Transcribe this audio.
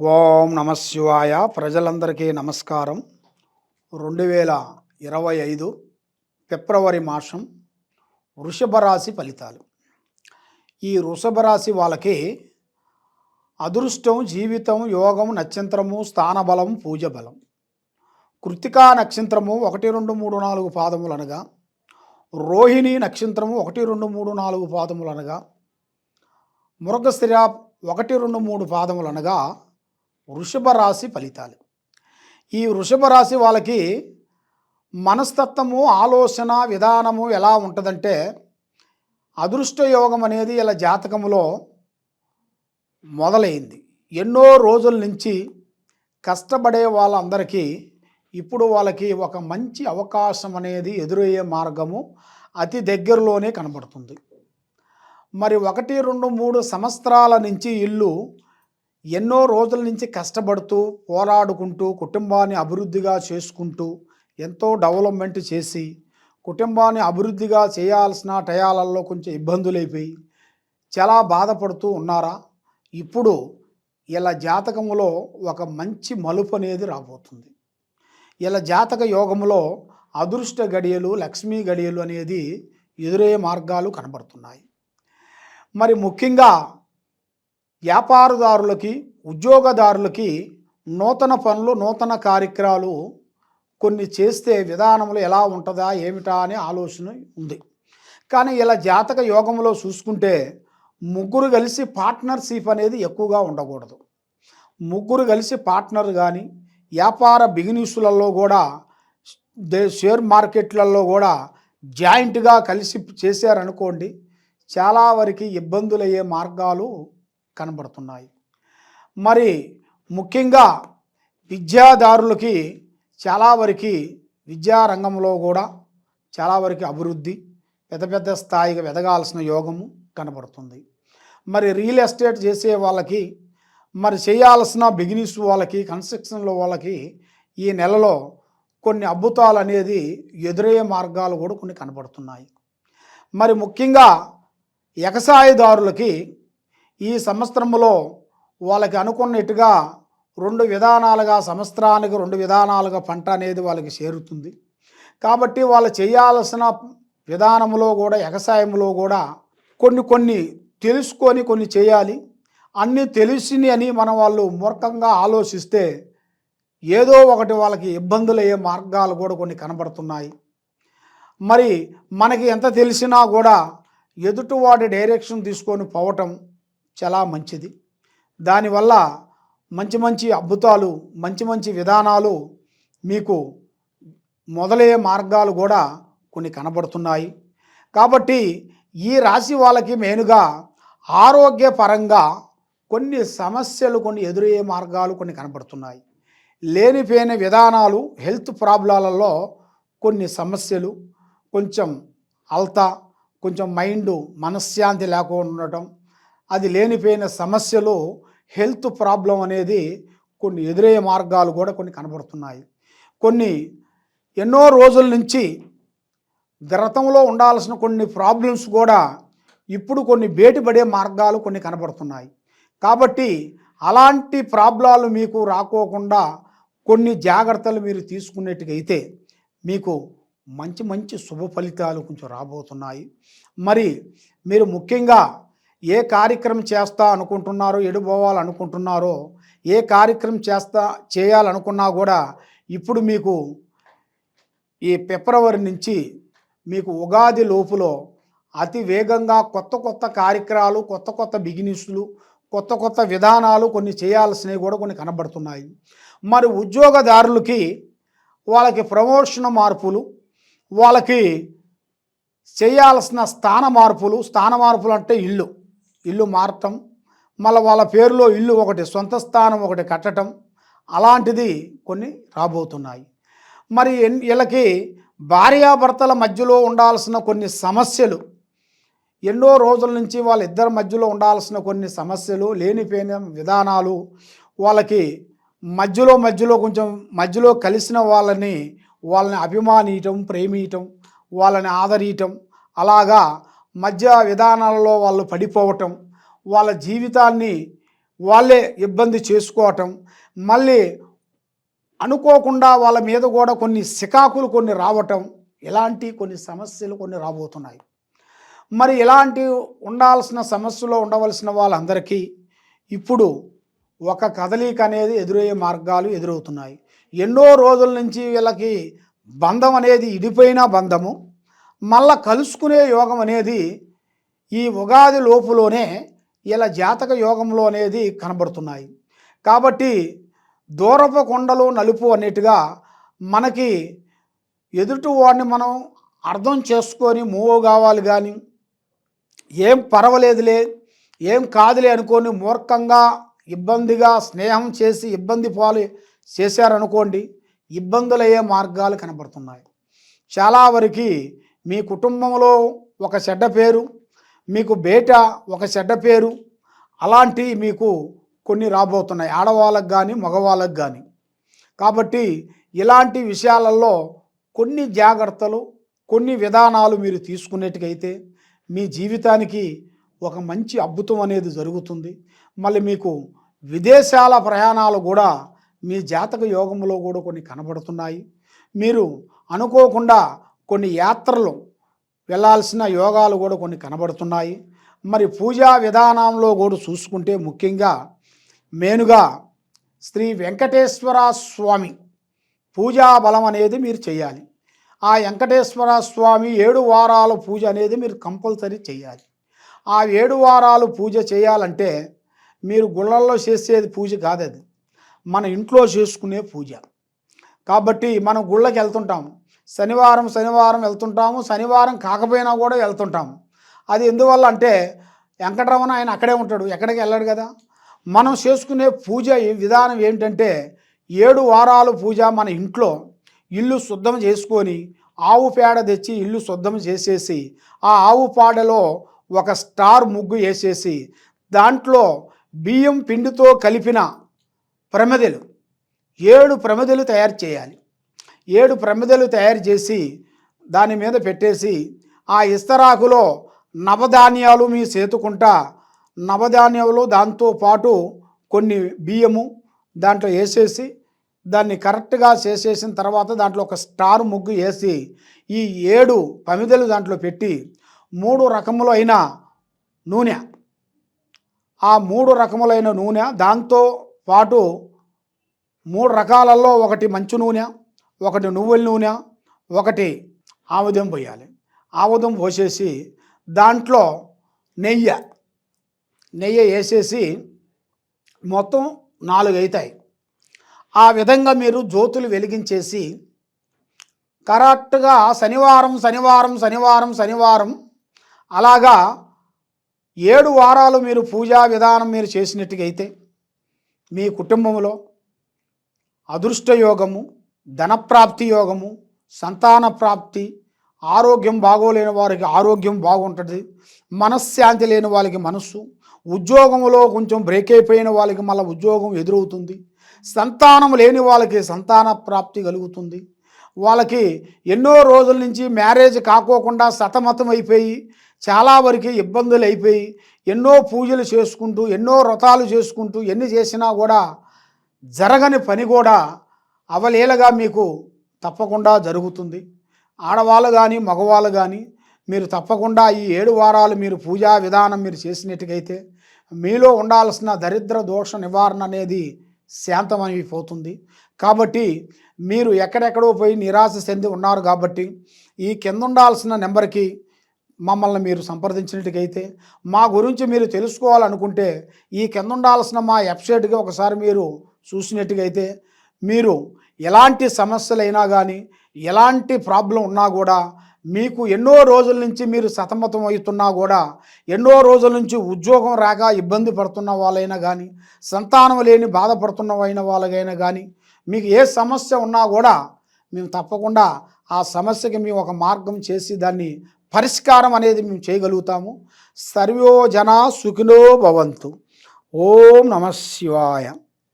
ఓం నమ శివాయ. ప్రజలందరికీ నమస్కారం. రెండు వేల ఇరవై ఐదు ఫిబ్రవరి మాసం వృషభ రాశి ఫలితాలు. ఈ వృషభ రాశి వాళ్ళకి అదృష్టం జీవితం యోగం నక్షత్రము స్థానబలం పూజ బలం కృతికా నక్షత్రము ఒకటి రెండు మూడు నాలుగు పాదములు అనగా రోహిణి నక్షత్రము ఒకటి రెండు మూడు నాలుగు పాదములు అనగా మృగశిర ఒకటి రెండు మూడు పాదములు అనగా వృషభ రాశి ఫలితాలు. ఈ వృషభ రాశి వాళ్ళకి మనస్తత్వము ఆలోచన విధానము ఎలా ఉంటుందంటే అదృష్ట యోగం అనేది ఇలా జాతకములో మొదలైంది. ఎన్నో రోజుల నుంచి కష్టపడే వాళ్ళందరికీ ఇప్పుడు వాళ్ళకి ఒక మంచి అవకాశం అనేది ఎదురయ్యే మార్గము అతి దగ్గరలోనే కనబడుతుంది. మరి ఒకటి రెండు మూడు సంవత్సరాల నుంచి ఇల్లు ఎన్నో రోజుల నుంచి కష్టపడుతూ పోరాడుకుంటూ కుటుంబాన్ని అభివృద్ధిగా చేసుకుంటూ ఎంతో డెవలప్మెంట్ చేసి కుటుంబాన్ని అభివృద్ధిగా చేయాల్సిన టయాలలో కొంచెం ఇబ్బందులైపోయి చాలా బాధపడుతూ ఉన్నారా? ఇప్పుడు ఇలా జాతకంలో ఒక మంచి మలుపు అనేది రాబోతుంది. ఇలా జాతక యోగంలో అదృష్ట గడియలు లక్ష్మీ గడియలు అనేది ఎదురయ్యే మార్గాలు కనబడుతున్నాయి. మరి ముఖ్యంగా వ్యాపారదారులకి ఉద్యోగదారులకి నూతన పనులు నూతన కార్యక్రమాలు కొన్ని చేస్తే విధానంలో ఎలా ఉంటుందా ఏమిటా అనే ఆలోచన ఉంది. కానీ ఇలా జాతక యోగంలో చూసుకుంటే ముగ్గురు కలిసి పార్ట్నర్షిప్ అనేది ఎక్కువగా ఉండకూడదు. ముగ్గురు కలిసి పార్ట్నర్ కానీ వ్యాపార బిజినెస్లలో కూడా షేర్ మార్కెట్లలో కూడా జాయింట్గా కలిసి చేశారనుకోండి చాలా వరకు ఇబ్బందులయ్యే మార్గాలు కనబడుతున్నాయి. మరి ముఖ్యంగా విద్యాదారులకి చాలా వరకు విద్యారంగంలో కూడా చాలా వరకు అభివృద్ధి పెద్ద పెద్ద స్థాయిగా ఎదగాల్సిన యోగము కనబడుతుంది. మరి రియల్ ఎస్టేట్ చేసే వాళ్ళకి మరి చేయాల్సిన బిగినెస్ వాళ్ళకి కన్స్ట్రక్షన్లో వాళ్ళకి ఈ నెలలో కొన్ని అద్భుతాలు అనేది ఎదురయ్యే మార్గాలు కూడా కొన్ని కనబడుతున్నాయి. మరి ముఖ్యంగా ఎగసాయదారులకి ఈ సంవత్సరంలో వాళ్ళకి అనుకున్నట్టుగా రెండు విధానాలుగా సంవత్సరానికి రెండు విధానాలుగా పంట అనేది వాళ్ళకి చేరుతుంది. కాబట్టి వాళ్ళు చేయాల్సిన విధానంలో కూడా వ్యవసాయంలో కూడా కొన్ని కొన్ని తెలుసుకొని కొన్ని చేయాలి. అన్నీ తెలిసిని అని మనం వాళ్ళు మూర్ఖంగా ఆలోచిస్తే ఏదో ఒకటి వాళ్ళకి ఇబ్బందులు అయ్యే మార్గాలు కూడా కొన్ని కనబడుతున్నాయి. మరి మనకి ఎంత తెలిసినా కూడా ఎదుటివాడి డైరెక్షన్ తీసుకొని పోవటం చాలా మంచిది. దానివల్ల మంచి మంచి అద్భుతాలు మంచి మంచి విధానాలు మీకు మొదలయ్యే మార్గాలు కూడా కొన్ని కనబడుతున్నాయి. కాబట్టి ఈ రాశి వాళ్ళకి మెయిన్గా ఆరోగ్యపరంగా కొన్ని సమస్యలు కొన్ని ఎదురయ్యే మార్గాలు కొన్ని కనబడుతున్నాయి. లేనిపోయిన విధానాలు హెల్త్ ప్రాబ్లాలలో కొన్ని సమస్యలు కొంచెం అల్తా కొంచెం మైండ్ మనశ్శాంతి లేకుండా ఉండటం అది లేనిపోయిన సమస్యలు హెల్త్ ప్రాబ్లం అనేది కొన్ని ఎదురయ్యే మార్గాలు కూడా కొన్ని కనబడుతున్నాయి. కొన్ని ఎన్నో రోజుల నుంచి గతంలో ఉండాల్సిన కొన్ని ప్రాబ్లమ్స్ కూడా ఇప్పుడు కొన్ని బయటపడే మార్గాలు కొన్ని కనబడుతున్నాయి. కాబట్టి అలాంటి ప్రాబ్లాలు మీకు రాకోకుండా కొన్ని జాగ్రత్తలు మీరు తీసుకునేట్టుగైతే మీకు మంచి మంచి శుభ ఫలితాలు కొంచెం రాబోతున్నాయి. మరి మీరు ముఖ్యంగా ఏ కార్యక్రమం చేస్తా అనుకుంటున్నారో ఎడిపోవాలనుకుంటున్నారో ఏ కార్యక్రమం చేస్తా చేయాలనుకున్నా కూడా ఇప్పుడు మీకు ఈ ఫిబ్రవరి నుంచి మీకు ఉగాది లోపులో అతి వేగంగా కొత్త కొత్త కార్యక్రమాలు కొత్త కొత్త బిజినెస్లు కొత్త కొత్త విధానాలు కొన్ని చేయాల్సినవి కూడా కొన్ని కనబడుతున్నాయి. మరి ఉద్యోగదారులకి వాళ్ళకి ప్రమోషన్ మార్పులు వాళ్ళకి చేయాల్సిన స్థాన మార్పులు స్థాన మార్పులు అంటే ఇల్లు. ఇల్లు మారటం మళ్ళీ వాళ్ళ పేరులో ఇల్లు ఒకటి సొంత స్థానం ఒకటి కట్టడం అలాంటిది కొన్ని రాబోతున్నాయి. మరి ఎన్- వీళ్ళకి భార్యాభర్తల మధ్యలో ఉండాల్సిన కొన్ని సమస్యలు ఎన్నో రోజుల నుంచి వాళ్ళ ఇద్దరి మధ్యలో ఉండాల్సిన కొన్ని సమస్యలు లేనిపోయిన విధానాలు వాళ్ళకి మధ్యలో మధ్యలో కొంచెం మధ్యలో కలిసిన వాళ్ళని వాళ్ళని అభిమానియటం ప్రేమియటం వాళ్ళని ఆదరియటం అలాగా మధ్య విధానాలలో వాళ్ళు పడిపోవటం వాళ్ళ జీవితాన్ని వాళ్ళే ఇబ్బంది చేసుకోవటం మళ్ళీ అనుకోకుండా వాళ్ళ మీద కూడా కొన్ని సికాకులు కొన్ని రావటం ఇలాంటి కొన్ని సమస్యలు కొన్ని రాబోతున్నాయి. మరి ఇలాంటి ఉండాల్సిన సమస్యలో ఉండవలసిన వాళ్ళందరికీ ఇప్పుడు ఒక కదలిక అనేది ఎదురయ్యే మార్గాలు ఎదురవుతున్నాయి. ఎన్నో రోజుల నుంచి వీళ్ళకి బంధం అనేది ఇడిపోయిన బంధము. మళ్ళా కలుసుకునే యోగం అనేది ఈ ఉగాది లోపులోనే ఇలా జాతక యోగంలో అనేది కనబడుతున్నాయి. కాబట్టి దూరపు కొండలు నలుపు అన్నట్టుగా మనకి ఎదుటి వాడిని మనం అర్థం చేసుకొని మూవ్ కావాలి కానీ ఏం పర్వాలేదులే ఏం కాదులే అనుకొని మూర్ఖంగా ఇబ్బందిగా స్నేహం చేసి ఇబ్బంది పాలు చేశారనుకోండి ఇబ్బందులయ్యే మార్గాలు కనబడుతున్నాయి. చాలా వరకు మీ కుటుంబంలో ఒక చెడ్డ పేరు మీకు బేట ఒక చెడ్డ పేరు అలాంటి మీకు కొన్ని రాబోతున్నాయి ఆడవాళ్ళకు కానీ మగవాళ్ళకు కానీ కాబట్టి ఇలాంటి విషయాలలో కొన్ని జాగ్రత్తలు కొన్ని విధానాలు మీరు తీసుకునేట్టుకైతే మీ జీవితానికి ఒక మంచి అద్భుతం అనేది జరుగుతుంది. మళ్ళీ మీకు విదేశాల ప్రయాణాలు కూడా మీ జాతక యోగంలో కూడా కొన్ని కనబడుతున్నాయి. మీరు అనుకోకుండా కొన్ని యాత్రలు వెళ్ళాల్సిన యోగాలు కూడా కొన్ని కనబడుతున్నాయి. మరి పూజా విధానంలో కూడా చూసుకుంటే ముఖ్యంగా మెయిన్గా శ్రీ వెంకటేశ్వర స్వామి పూజా బలం అనేది మీరు చేయాలి. ఆ వెంకటేశ్వర స్వామి ఏడు వారాల పూజ అనేది మీరు కంపల్సరీ చేయాలి. ఆ ఏడు వారాలు పూజ చేయాలంటే మీరు గుళ్ళల్లో చేసేది పూజ కాదది. మన ఇంట్లో చేసుకునే పూజ. కాబట్టి మనం గుళ్ళకి వెళ్తుంటాము శనివారం శనివారం వెళ్తుంటాము. శనివారం కాకపోయినా కూడా వెళ్తుంటాము. అది ఎందువల్ల అంటే వెంకటరమణ ఆయన అక్కడే ఉంటాడు. ఎక్కడికి వెళ్ళాడు కదా? మనం చేసుకునే పూజ విధానం ఏంటంటే ఏడు వారాలు పూజ మన ఇంట్లో ఇల్లు శుద్ధం చేసుకొని ఆవు పేడ తెచ్చి ఇల్లు శుద్ధం చేసేసి ఆ ఆవు పాడలో ఒక స్టార్ ముగ్గు వేసేసి దాంట్లో బియ్యం పిండితో కలిపిన ప్రమిదలు ఏడు ప్రమిదలు తయారు చేయాలి. ఏడు ప్రమిదలు తయారు చేసి దాని మీద పెట్టేసి ఆ ఇస్తరాకులో నవధాన్యాలు మీ సేతుకుంటా నవధాన్యాలు దాంతో పాటు కొన్ని బియ్యము దాంట్లో వేసేసి దాన్ని కరెక్ట్గా చేసేసిన తర్వాత దాంట్లో ఒక స్టార్ ముగ్గు వేసి ఈ ఏడు పమిదలు దాంట్లో పెట్టి మూడు రకములైన నూనె. ఆ మూడు రకములైన నూనె దాంతో పాటు మూడు రకాలలో ఒకటి మంచు నూనె ఒకటి నువ్వుల నూనె ఒకటి ఆముదం పోయాలి. ఆముదం పోసేసి దాంట్లో నెయ్యి నెయ్యి వేసేసి మొత్తం నాలుగు అవుతాయి ఆ విధంగా మీరు జ్యోతులు వెలిగించేసి కరెక్ట్గా శనివారం శనివారం శనివారం శనివారం అలాగా ఏడు వారాలు మీరు పూజా విధానం మీరు చేసినట్టుగైతే అయితే మీ కుటుంబంలో అదృష్టయోగము ధనప్రాప్తి యోగము సంతాన ప్రాప్తి ఆరోగ్యం బాగోలేని వారికి ఆరోగ్యం బాగుంటుంది మనశ్శాంతి లేని వాళ్ళకి మనస్సు ఉద్యోగంలో కొంచెం బ్రేక్ అయిపోయిన వాళ్ళకి మళ్ళీ ఉద్యోగం ఎదురవుతుంది సంతానం లేని వాళ్ళకి సంతాన ప్రాప్తి కలుగుతుంది వాళ్ళకి ఎన్నో రోజుల నుంచి మ్యారేజ్ కాకోకుండా సతమతం అయిపోయి చాలా వరకు ఇబ్బందులు అయిపోయి ఎన్నో పూజలు చేసుకుంటూ ఎన్నో వ్రతాలు చేసుకుంటూ ఎన్ని చేసినా కూడా జరగని పని కూడా అవలీలగా మీకు తప్పకుండా జరుగుతుంది. ఆడవాళ్ళు కానీ మగవాళ్ళు కానీ మీరు తప్పకుండా ఈ ఏడు వారాలు మీరు పూజా విధానం మీరు చేసినట్టుగైతే మీలో ఉండాల్సిన దరిద్ర దోష నివారణ అనేది శాంతమైపోతుంది. కాబట్టి మీరు ఎక్కడెక్కడో పోయి నిరాశ చెంది ఉన్నారు కాబట్టి ఈ కింద ఉండాల్సిన నెంబర్కి మమ్మల్ని మీరు సంప్రదించినట్టుకైతే మా గురించి మీరు తెలుసుకోవాలనుకుంటే ఈ కింద ఉండాల్సిన మా వెబ్సైట్కి ఒకసారి మీరు చూసినట్టుగైతే మీరు ఎలాంటి సమస్యలైనా కానీ ఎలాంటి ప్రాబ్లం ఉన్నా కూడా మీకు ఎన్నో రోజుల నుంచి మీరు సతమతం అవుతున్నా కూడా ఎన్నో రోజుల నుంచి ఉద్యోగం రాక ఇబ్బంది పడుతున్న వాళ్ళైనా కానీ సంతానం లేని బాధపడుతున్న వాళ్ళకైనా కానీ మీకు ఏ సమస్య ఉన్నా కూడా మేము తప్పకుండా ఆ సమస్యకి మేము ఒక మార్గం చేసి దాన్ని పరిష్కారం అనేది మేము చేయగలుగుతాము. సర్వోజన సుఖినో భవంతు. ఓం నమ శివాయ.